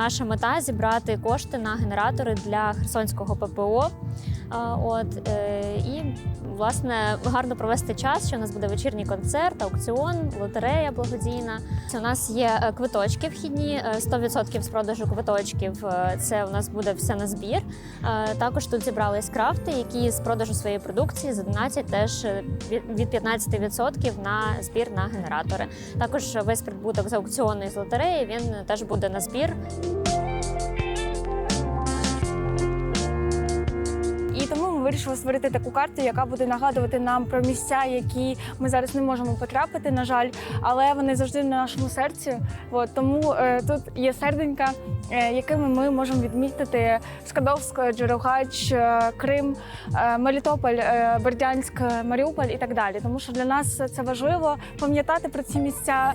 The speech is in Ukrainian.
наша мета зібрати кошти на генератори для Херсонського ППО. От е, і власне гарно провести час. Що у нас буде вечірній концерт, аукціон, лотерея благодійна. У нас є е, квиточки вхідні, е, 100% з продажу квиточків. е, Це у нас буде все на збір. Е, Також тут зібрались крафти, які з продажу своєї продукції за 12 теж е, від 15% на збір на генератори. Також весь прибуток з аукціону і з лотереї він теж буде на збір. Вирішили створити таку карту, яка буде нагадувати нам про місця, які ми зараз не можемо потрапити, на жаль, але вони завжди в нашому серці. От, тому е, тут є серденька, е, якими ми можемо відмітити Скадовськ, Джерелгач, е, Крим, е, Мелітополь, е, Бердянськ, Маріуполь і так далі. Тому що для нас це важливо пам'ятати про ці місця.